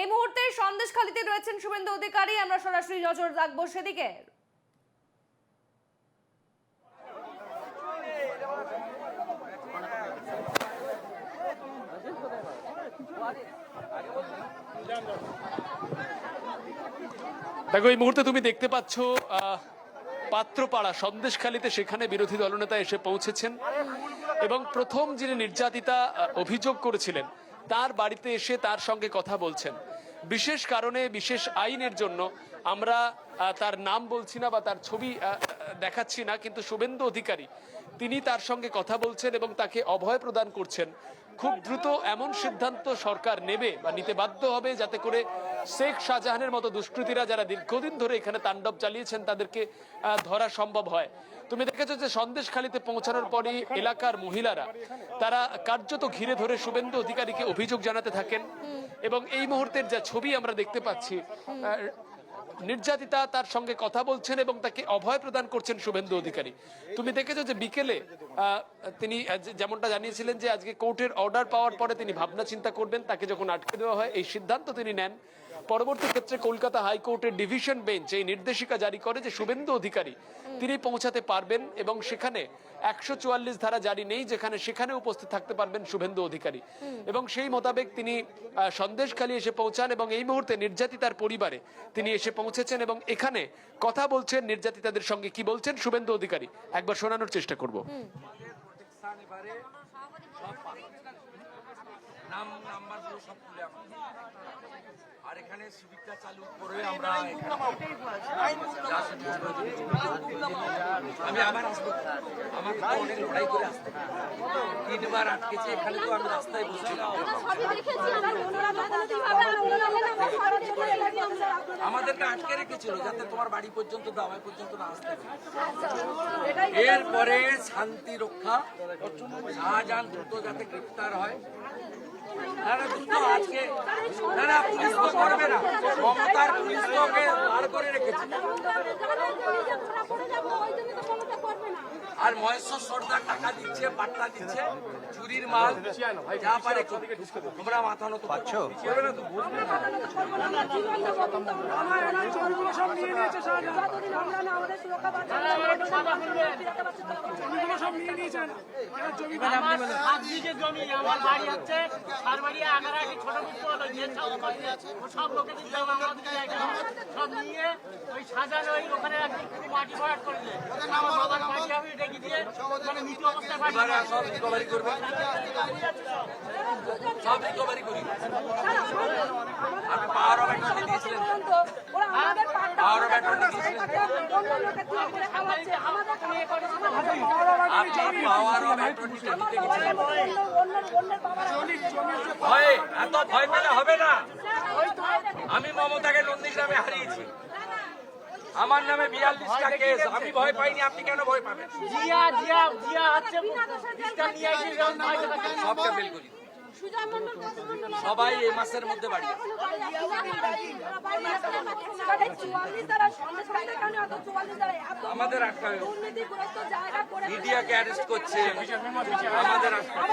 এই মুহূর্তে সন্দেশখালিতে রয়েছেন শুভেন্দু অধিকারী। আমরা সরাসরি নজর রাখব সেদিকে। দেখো, এই মুহূর্তে তুমি দেখতে পাচ্ছ পাত্রপাড়া, সন্দেশখালীতে সেখানে বিরোধী দলনেতা এসে পৌঁছেছেন এবং প্রথম যিনি নির্যাতিতা অভিযোগ করেছিলেন তার বাড়িতে এসে তার সঙ্গে কথা বলছেন। বিশেষ কারণে বিশেষ আইনের জন্য আমরা তার নাম বলছি না বা তার ছবি দেখাচ্ছি না, কিন্তু শুভেন্দু অধিকারী, তিনি তার সঙ্গে কথা বলছেন এবং তাকে অভয় প্রদান করছেন। খুব দ্রুত এমন সিদ্ধান্ত সরকার নেবে বা নিতে বাধ্য হবে যাতে করে শেখ শাহজাহানের মতো দুষ্কৃতীরা যারা দীর্ঘদিন ধরে এখানে তাণ্ডব চালিয়েছেন, তাদেরকে ধরা সম্ভব হয়। তুমি দেখেছ যে সন্দেশখালিতে পৌঁছানোর পরই এলাকার মহিলারা, তারা কার্যত ঘিরে ধরে শুভেন্দু অধিকারীকে অভিযোগ জানাতে থাকেন। এবং এই মুহূর্তের যা ছবি আমরা দেখতে পাচ্ছি নির্যাতিতা তার সঙ্গে কথা বলছেন এবং তাকে অভয় প্রদান করছেন শুভেন্দু অধিকারী। তুমি দেখেছ যে বিকেলে তিনি যেমনটা জানিয়েছিলেন যে আজকে কোর্টের অর্ডার পাওয়ার পরে তিনি ভাবনা চিন্তা করবেন, তাকে যখন আটকে দেওয়া হয়, এই সিদ্ধান্ত তিনি নেন। পরবর্তী ক্ষেত্রে কলকাতা হাইকোর্টের ডিভিশন বেঞ্চ এই নির্দেশিকা জারি করে যে শুভেন্দু অধিকারী, তিনি পৌঁছাতে পারবেন এবং সেখানে একশো চুয়াল্লিশ ধারা জারি নেই যেখানে সেখানে উপস্থিত থাকতে পারবেন শুভেন্দু অধিকারী। এবং সেই মোতাবেক তিনি আহ, সন্দেশখালী এসে পৌঁছান এবং এই মুহূর্তে নির্যাতিতার পরিবারে তিনি এসে পৌঁছেছেন এবং এখানে কথা বলছেন নির্যাতিতাদের সঙ্গে। কি বলছেন শুভেন্দু অধিকারী? একবার শোনানোর চেষ্টা করব। নাম নাম্বারগুলো সব খুলে আমরা আর এখানে সিভিকটা চালু করে আমরা আমি আবার আসব। আমাকে তো অনেক লড়াই করে আসতে হবে। তিনবার আটকেছে এখানে তো আমি রাস্তায় বসছিলাম আমাদেরকে আটকে রেখেছিল যাতে তোমার বাড়ি পর্যন্ত দাওয়াই পর্যন্ত না আসতে পারে। এরপরে শান্তি রক্ষা। শাহজাহান দ্রুত যাতে গ্রেপ্তার হয়। না না দ্রুত আজকে না না পুলিশ তো করবে না। মমতার পুলিশ তো ওকে বার করে রেখেছে। আর মহেশ্বর সর্দার টাকা দিচ্ছে পাট্টা দিচ্ছে চুরির মাল যা পারে তোমরা মাথা নত পাচ্ছ? সব নিয়ে ওই সাজানো ওই ওখানে মাটি ভরাট করে দেয় মানে এবারে সব রিকভারি করবে সব রিকভারি করি আপনি পাওয়ার অফ অ্যাটর্নি দিয়েছিলেন পাওয়ার অফ অ্যাটর্নি দিয়েছিলেন আপনি পাওয়ার অফ অ্যাটর্নিটা দিতে গেছিলেন ভয়ে এত ভয় পেলে হবে না আমি মমতাকে নন্দীগ্রামে হারিয়েছি আমার নামে বিয়াল্লিশটা কেস আমি ভয় পাইনি আপনি কেন ভয় পাবেন? জিয়া জিয়া জিয়া দেখাচ্ছে। সবটা বেল করি। সবাই এই মাসের মধ্যে বাড়ি। আমাদের আটকাবে মিডিয়াকে অ্যারেস্ট করছে। আমাদের আটকাবে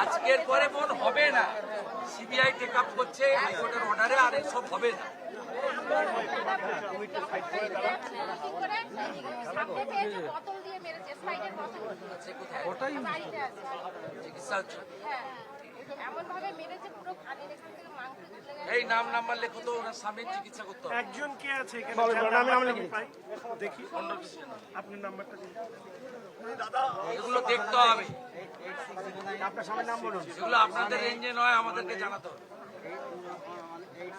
আজকের পরে মন হবে না। সিবিআই টেক আপ করছে হাইকোর্টের অর্ডারে আর এসব হবে না। চিকিৎসা হচ্ছে মেরেছে পুরো কানের এখান থেকে মাংস এই নাম নাম্বার লেখো তো ওনার স্বামীর চিকিৎসা করতে হবে। একজন কে আছে এখানে? আমি পাই? দেখি। আপনার নাম্বারটা দিন। এগুলো দেখতে হবে। আপনার স্বামীর নাম বলুন। এগুলো আপনাদের রেঞ্জে নয় আমাদেরকে জানাতে হবে। আছে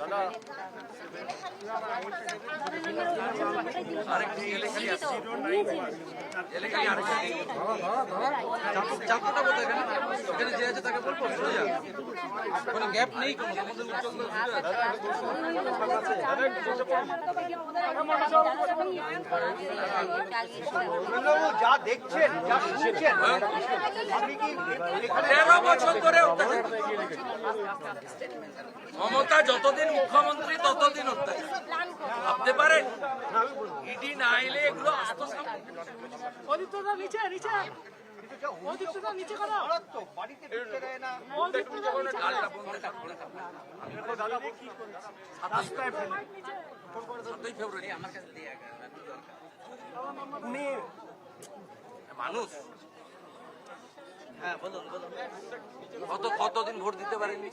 কোনো গ্যাপ নেই যা দেখছেন যা শুনছেন তেরো বছর ধরে মমতা যতদিন মুখ্যমন্ত্রী ততদিন অত্যাচার। ভাবতে পারেন? ইডি না এলে এগুলো নিচে নিচে। মানুষ। কত, কতদিন ভোট দিতে পারেননি?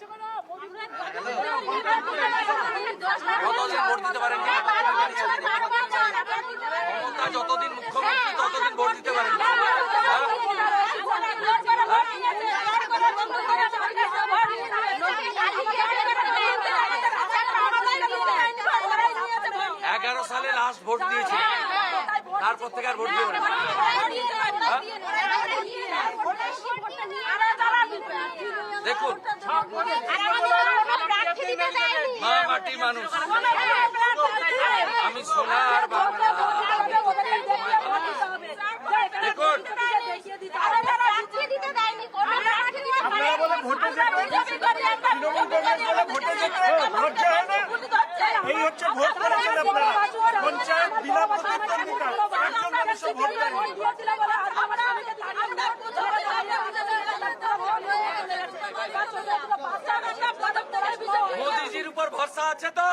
কতদিন ভোট দিতে পারেননি? মমতা যতদিন মুখ্যমন্ত্রী, ততদিন ভোট দিতে পারেননি। এগারো সালে লাস্ট ভোট দিয়েছি তারপর থেকে আর ভোট না। দেখুন মা মাটি মানুষ। আমি সোনার বাংলা। দেখুন। এই হচ্ছে ভোট করেছেন আপনারা পঞ্চায়েত বিনা প্রতিদ্বন্দ্বিতা একজন মানুষও ভোট দেয়নি। মোদিজির উপর ভরসা আছে তো?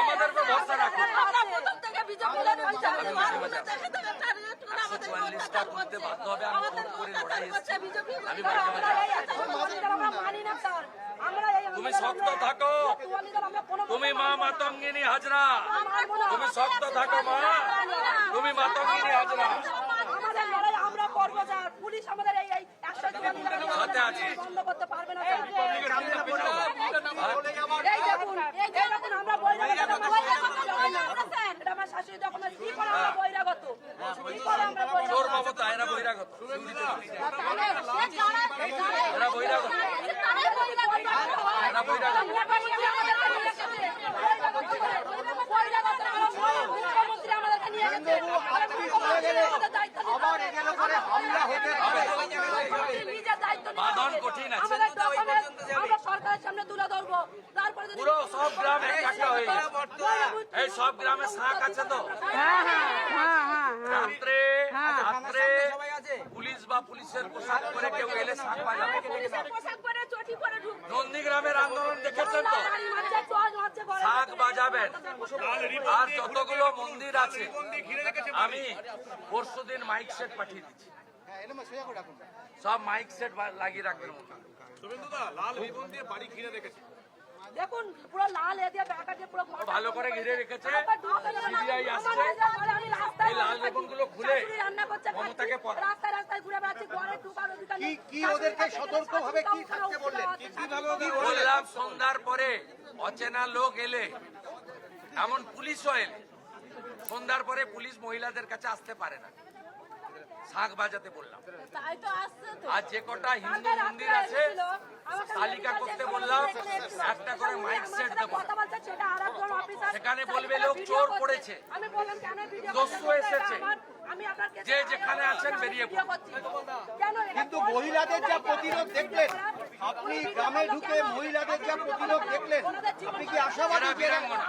আমাদের উপর ভরসা রাখুন তুমি শক্ত থাকো। তুমি মা মাতঙ্গিনী হাজরা। তুমি শক্ত থাকো মা। তুমি মাতঙ্গিনী হাজরা আমাদের লড়াই আমরা করব স্যার পুলিশ আমাদের এই এই একশো বন্ধ করতে পারবে না। এই দেখুন এই দেখুন আমরা বহিরাগত আমার শাশুড়ি যখন কি করে আমরা বহিরাগত কি করে আমরা বহিরাগত চোর মমতা এরা বহিরাগত এরা বহিরাগত এরা বহিরাগত মুখ্যমন্ত্রী আমাদেরকে নিয়ে গেছে আমাদের দায়িত্ব নিতে আবার হবে। এখানে করে হামলা হতে পারে নিজের দায়িত্ব নিতে বাঁধন কঠিন আছে। আমরা সরকারের সামনে তুলে ধরবো। তারপরে পুরো সব গ্রাম একটা হয়ে এই সব গ্রামে শাক আছে তো। রাত্রে রাত্রে পুলিশ বা পুলিশের পোশাক করে কেউ এলে শাক পরে পরে ঢুকবে। নন্দীগ্রামের আন্দোলন দেখেছেন তো? শাক বাজাবেন। আর যতগুলো মন্দির আছে আমি পরশু দিন মাইক সেট পাঠিয়ে দিচ্ছি। সব মাইক সেট লাগিয়ে রাখবেন দেখুন পুরো লাল এ দিয়ে ব্যাকা দিয়ে পুরো ভালো করে ঘিরে রেখেছে। তারপর ঢুকতে দেবে না। সিবিআই আসছে। আমি রাস্তায় লাল রিবনগুলো খুলে রান্না করছে মমতাকে রাস্তায় রাস্তায় ঘুরে বেড়াচ্ছি ঘরে ঢুকার অধিকার কি- কি ওদেরকে সতর্কভাবে কি থাকতে বললেন? কীভাবে বললাম সন্ধ্যার পরে অচেনা লোক এলে এমন পুলিশও এলে সন্ধ্যার পরে পুলিশ মহিলাদের কাছে আসতে পারে না। শাক বাজাতে বললাম। তাই তো আসছে তো। আর যে কটা হিন্দু মন্দির আছে তালিকা করতে বললাম একটা করে মাইক সেট দেবো সেখানে বলবে লোক চোর পড়েছে। আমি বললাম কেন ভিডিও দস্যু এসেছে। যে যেখানে আছেন বেরিয়ে কিন্তু মহিলাদের যা প্রতিরোধ দেখলেন আপনি গ্রামে ঢুকে মহিলাদের যা প্রতিরোধ দেখলেন আপনি কি আশাবাদী বীরাঙ্গনা।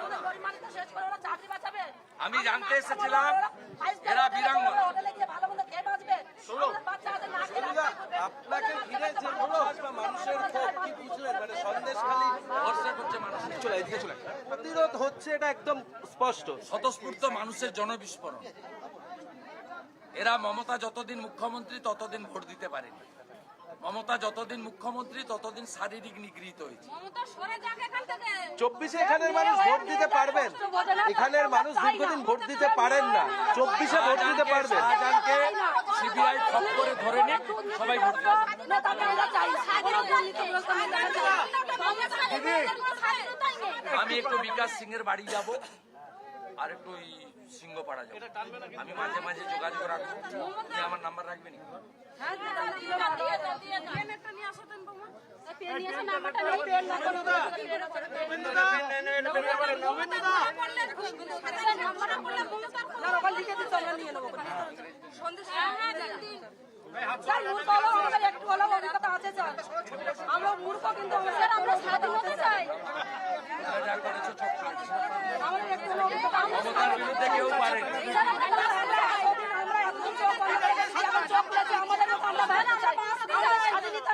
আমি জানতে এসেছিলাম, এরা বীরাঙ্গনা। আপনাকে ঘিরে যে মানুষের ক্ষোভ কি বুঝলেন মানে ভরসা করছে মানুষ। চলে এদিকে চলে প্রতিরোধ হচ্ছে এটা একদম স্পষ্ট। স্বতঃস্ফূর্ত মানুষের জনবিস্ফোরণ। এরা মমতা যতদিন মুখ্যমন্ত্রী ততদিন ভোট দিতে পারেনি। মমতা যতদিন মুখ্যমন্ত্রী ততদিন শারীরিক নিগৃহীত হয়েছে। মমতা সরে যাক এখান থেকে। চব্বিশে এখানের মানুষ ভোট দিতে পারবেন? এখানের মানুষ দীর্ঘদিন ভোট দিতে পারেন না। চব্বিশে ভোট দিতে পারবেন? সিবিআই খপ করে ধরে নিক সবাই ভোট আমি একটু বিকাশ সিং এর বাড়ি যাব আর একটু ওই সিংহপাড়া যাব। আমি মাঝে মাঝে যোগাযোগ রাখব। আমার নাম্বার রাখবেন আমরা মূর্খ কিন্তু আমরা স্বাধীন হতে চাই। যা করেছ চোখ করেছ। আমাদের একটু কেউ পারে আমরা এতদিন চোখ বন্ধ করে গেছি, এখন চোখ খুলেছে, আমাদের মতো আমরা বাঁচতে চাই। আমরা স্বাধীনতা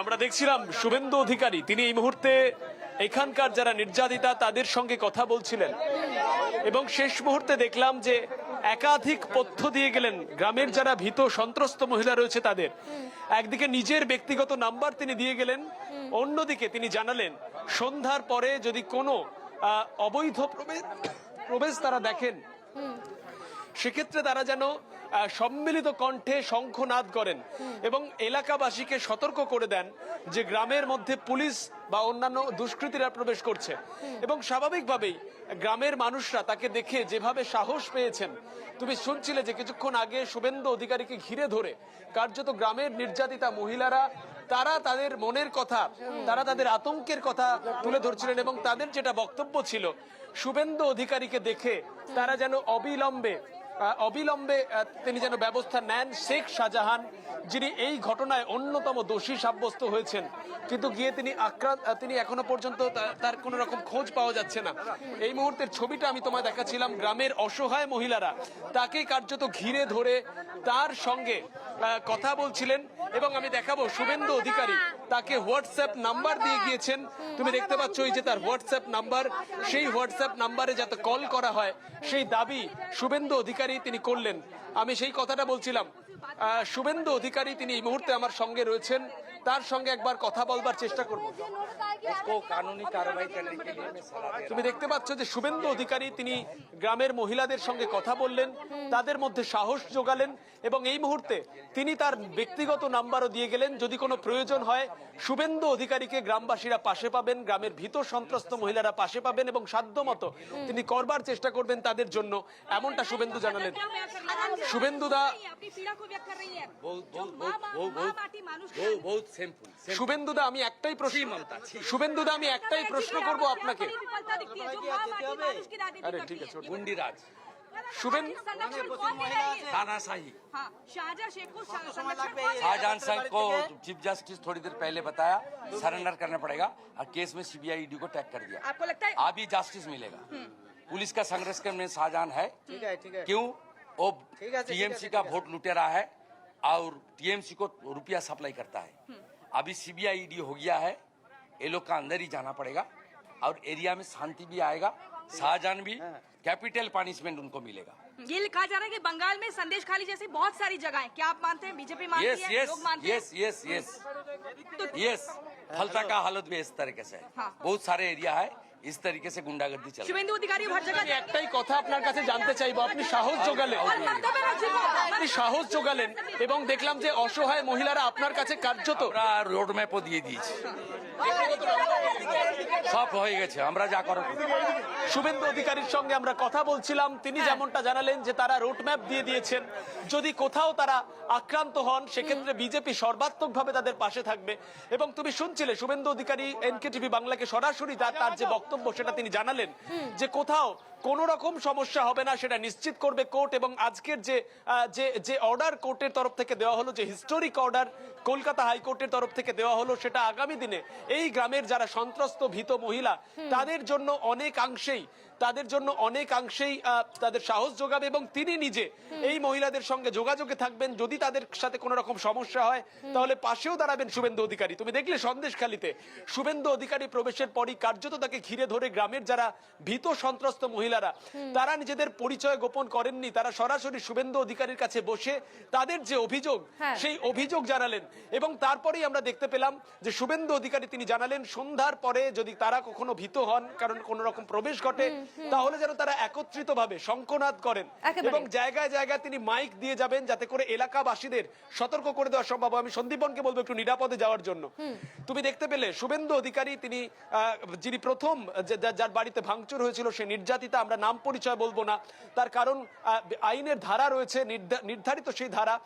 আমরা দেখছিলাম শুভেন্দু অধিকারী তিনি এই মুহূর্তে এখানকার যারা নির্যাতিতা তাদের সঙ্গে কথা বলছিলেন। এবং শেষ মুহূর্তে দেখলাম যে একাধিক পথ্য দিয়ে গেলেন। গ্রামের যারা ভীত, সন্ত্রস্ত মহিলা রয়েছে তাদের। একদিকে নিজের ব্যক্তিগত নাম্বার তিনি দিয়ে গেলেন, অন্যদিকে তিনি জানালেন, সন্ধ্যার পরে যদি কোনো অবৈধ প্রবেশ তারা দেখেন। সেক্ষেত্রে তারা যেন সম্মিলিত কণ্ঠে শঙ্খনাদ করেন এবং এলাকাবাসীকে সতর্ক করে দেন যে গ্রামের মধ্যে পুলিশ বা অন্যান্য দুষ্কৃতীরা প্রবেশ করছে। এবং স্বাভাবিকভাবেই গ্রামের মানুষরা তাকে দেখে যেভাবে সাহস পেয়েছেন, তুমি শুনছিলে যে কিছুক্ষণ আগে শুভেন্দু অধিকারীকে ঘিরে ধরে কার্যত গ্রামের নির্যাতিতা মহিলারা, তারা তাদের মনের কথা, তারা তাদের আতঙ্কের কথা তুলে ধরছিলেন এবং তাদের যেটা বক্তব্য ছিল, শুভেন্দু অধিকারীকে দেখে তারা যেন অবিলম্বে অবিলম্বে তিনি যেন ব্যবস্থা নেন শেখ শাহজাহান, যিনি এই ঘটনায় অন্যতম দোষী সাব্যস্ত হয়েছেন। কিন্তু গিয়ে তিনি আক্রান্ত তিনি এখনও পর্যন্ত তার কোনো রকম খোঁজ পাওয়া যাচ্ছে না। এই মুহূর্তের ছবিটা আমি তোমায় দেখাচ্ছিলাম গ্রামের অসহায় মহিলারা। তাকে কার্যত ঘিরে ধরে তার সঙ্গে কথা বলছিলেন এবং আমি দেখাবো শুভেন্দু অধিকারী। তাকে হোয়াটসঅ্যাপ নাম্বার দিয়ে গিয়েছেন। তুমি দেখতে পাচ্ছ এই যে তার হোয়াটসঅ্যাপ নাম্বার। সেই হোয়াটসঅ্যাপ নাম্বারে যাতে কল করা হয়, সেই দাবি শুভেন্দু অধিকারী তিনি করলেন। আমি সেই কথাটা বলছিলাম। শুভেন্দু অধিকারী তিনি এই মুহূর্তে আমার সঙ্গে রয়েছেন। তার সঙ্গে একবার কথা বলবার চেষ্টা করব उसको कानूनी कार्रवाई करने के लिए मैं सलाह दे रहा তুমি দেখতে পাচ্ছ যে শুভেন্দু অধিকারী তিনি গ্রামের মহিলাদের সঙ্গে কথা বললেন তাদের মধ্যে সাহস যোগালেন এবং এই মুহূর্তে তিনি তার ব্যক্তিগত নাম্বারও দিয়ে গেলেন যদি কোনো প্রয়োজন হয় শুভেন্দু অধিকারীকে গ্রামবাসীরা পাশে পাবেন গ্রামের ভীত সন্ত্রস্ত মহিলারা পাশে পাবেন এবং সাধ্যমতো তিনি করবার চেষ্টা করবেন তাদের জন্য এমনটা শুভেন্দু জানালেন শুভেন্দুদা আপনি পীড়া খুব ব্যক্ত कर रही है बहुत बहुत बहुत बहुत बहुत बहुत बहुत सिंपल শুভেন্দুদা আমি একটাই প্রশ্ন শুভেন্দুদা আমি একটাই প্রশ্ন করব আপনাকে विफलता दिखती है जो माँ माटी मानुष की दादी আরে दिखती ঠিক है আছে गुंडी राज শুভেন संरक्षण कौन दे रही है तानाशाही हाँ शाहजहां शेख को संरक्षण कौन दे शाहजहां संघ को चीफ जस्टिस थोड़ी देर पहले बताया सरेंडर करना पड़ेगा और केस में सीबीआई ईडी को टैग कर दिया आपको लगता है अभी जस्टिस मिलेगा पुलिस का संरक्षण में शाहजहां है ঠিক আছে ঠিক আছে क्यों वो ठीक है, ठीक है, टीएमसी ठीक का है। वोट लुटेरा है और टीएमसी को रुपया सप्लाई करता है अभी सीबीआई ईडी हो गया है ये लोग का अंदर ही जाना पड़ेगा और एरिया में शांति भी आएगा शाहजहां भी कैपिटल पनिशमेंट उनको मिलेगा। ये लिखा जा रहा है कि बंगाल में संदेश खाली जैसी बहुत सारी जगह है। क्या आप मानते हैं? बीजेपी मानती yes, है? यस लोग मानते यस यस यस यस फलता का हालत भी इस तरीके से है। हाँ। बहुत सारे एरिया है इस तरीके से गुंडागर्दी चल हैं रही है शुभेंदु अधिकारी हर जगह একটাই কথা আপনার কাছে জানতে চাইবো আপনি সাহস যোগালেন मंतव्य रखिए আপনি সাহস যোগালেন এবং দেখলাম যে অসহায় মহিলারা আপনার কাছে কার্যত আমরা রোড ম্যাপও দিয়ে দিয়েছি সব হয়ে গেছে আমরা যা করার শুভেন্দু অধিকারীর সঙ্গে আমরা কথা বলছিলাম তিনি যেমনটা জানালেন যে তারা রোডম্যাপ দিয়ে দিয়েছেন যদি কোথাও তারা আক্রান্ত হন সেক্ষেত্রে বিজেপি সর্বাত্মকভাবে তাদের পাশে থাকবে এবং তুমি শুনছিলে শুভেন্দু অধিকারী এনকে টিভি বাংলাকে সরাসরি তার তার যে বক্তব্য সেটা তিনি জানালেন যে কোথাও কোন রকম সমস্যা হবে না সেটা নিশ্চিত করবে কোর্ট এবং আজকের যে যে যে অর্ডার কোর্টের তরফ থেকে দেওয়া হলো যে হিস্টোরিক অর্ডার কলকাতা হাইকোর্টের তরফ থেকে দেওয়া হলো সেটা আগামী দিনে এই গ্রামের যারা সন্ত্রস্ত ভীত মহিলা তাদের জন্য অনেকাংশেই তাদের জন্য অনেকাংশেই তাদের সাহস যোগাবে এবং তিনি নিজে এই মহিলাদের সঙ্গে যোগাযোগে থাকবেন। যদি তাদের সাথে কোনো রকম সমস্যা হয় তাহলে পাশেও দাঁড়াবেন শুভেন্দু অধিকারী। তুমি দেখলে সন্দেশখালিতে শুভেন্দু অধিকারী প্রবেশের পরই কার্যত তাকে ঘিরে ধরে গ্রামের যারা ভীত সন্ত্রস্ত মহিলারা। তারা নিজেদের পরিচয় গোপন করেননি। তারা সরাসরি শুভেন্দু অধিকারীর কাছে বসে তাদের যে অভিযোগ হ্যাঁ। সেই অভিযোগ জানালেন। এবং তারপরেই আমরা দেখতে পেলাম যে শুভেন্দু অধিকারী তিনি জানালেন সন্ধ্যার পরে যদি তারা কখনো ভীত হন কারণ কোন রকম প্রবেশ ঘটে তাহলে যেন তারা একত্রিত ভাবে শঙ্কনাদ করেন। এবং জায়গায় জায়গায় তিনি মাইক দিয়ে যাবেন যাতে করে এলাকাবাসীদের সতর্ক করে দেওয়া সম্ভব হয়। আমি সন্দীপনকে বলব একটু নিরাপদে যাওয়ার জন্য। তুমি দেখতে পেলে শুভেন্দু অধিকারী তিনি যিনি প্রথম যার বাড়িতে ভাঙচুর হয়েছিল সে নির্যাতিতা আমরা নাম পরিচয় বলব না। তার কারণ আইনের ধারা রয়েছে নির্ধারিত সেই ধারা।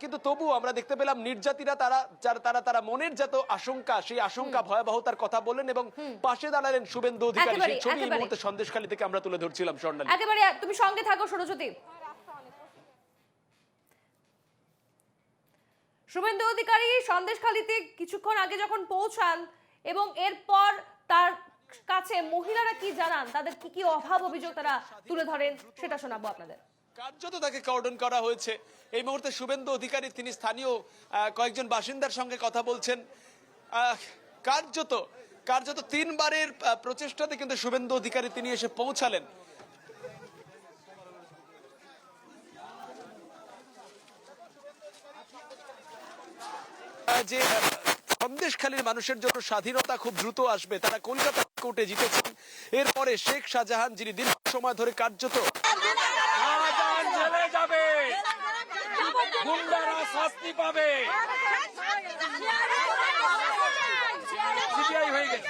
কিন্তু তবু আমরা দেখতে পেলাম নির্যাতিরা তারা যারা- তারা তারা মনের যত আশঙ্কা সেই আশঙ্কা ভয়াবহতার কথা বললেন এবং পাশে দাঁড়ালেন শুভেন্দু অধিকারী। সেই ছবি এই মুহূর্তে সন্দেশখালী থেকে আমরা তুলে ধরছিলাম স্বর্ণালী। একেবারে তুমি সঙ্গে থাকো সুরজ্যোতি শুভেন্দু অধিকারী সন্দেশখালিতে কিছুক্ষণ আগে যখন পৌঁছান এবং এরপর তার কাছে মহিলারা কি জানান? তাদের কি কি অভাব অভিযোগ তারা তুলে ধরেন? সেটা শোনাবো আপনাদের। কার্যত তাকে কর্ডন করা হয়েছে। এই মুহূর্তে শুভেন্দু অধিকারী, তিনি স্থানীয় কয়েকজন বাসিন্দার সঙ্গে কথা বলছেন। কার্যত কার্যত তিনবারের প্রচেষ্টাতে কিন্তু শুভেন্দু অধিকারী তিনি এসে পৌঁছালেন। যে সন্দেশখালীর মানুষের জন্য স্বাধীনতা খুব দ্রুত আসবে, তারা কলকাতা কোর্টে জিতেছেন। এরপরে শেখ শাহজাহান যিনি দীর্ঘ সময় ধরে কার্যত গুন্ডারা শাস্তি পাবে। সিবিআই হয়ে গেছে।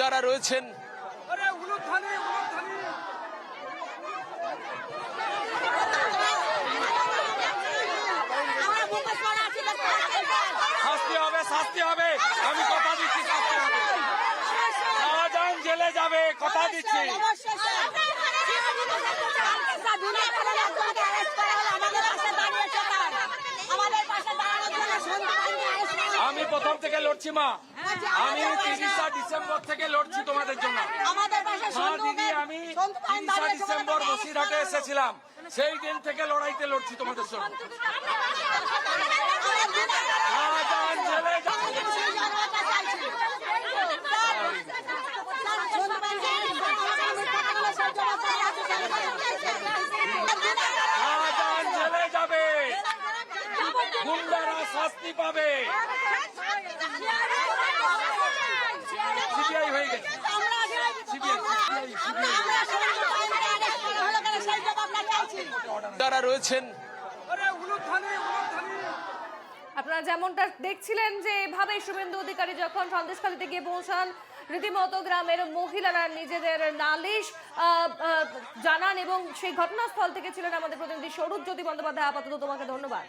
যারা রয়েছেন। শাস্তি হবে শাস্তি হবে আমি কথা দিচ্ছি শাস্তি হবে শাহজাহান জেলে যাবে কথা দিচ্ছি আমি প্রথম থেকে লড়ছি মা আমি তিরিশা ডিসেম্বর থেকে লড়ছি তোমাদের জন্য দিদি আমি তিরিশা ডিসেম্বর বসিরহাটে এসেছিলাম সেই দিন থেকে লড়াইতে লড়ছি তোমাদের সঙ্গে শাহজাহান জেলে যাবে শাহজাহান জেলে যাবে গুন্ডারা শাস্তি পাবে। সিবিআই হয়ে গেছে। রয়েছেন। আপনারা যেমনটা দেখছিলেন যে এভাবেই শুভেন্দু অধিকারী যখন সন্দেশখালীতে গিয়ে পৌঁছান, রীতিমতো গ্রামের মহিলারা নিজেদের নালিশ জানান এবং সেই ঘটনাস্থল থেকে ছিলেন আমাদের প্রতিনিধি স্বরূপ জ্যোতি বন্দ্যোপাধ্যায়। আপাতত তোমাকে ধন্যবাদ।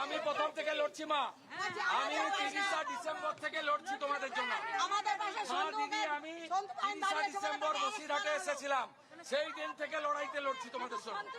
আমি প্রথম থেকে লড়ছি মা। আমি তিরিশা ডিসেম্বর থেকে লড়ছি তোমাদের জন্য। দিদি আমি তিরিশা ডিসেম্বর বসিরহাটে এসেছিলাম। সেই দিন থেকে লড়াইতে লড়ছি তোমাদের সঙ্গে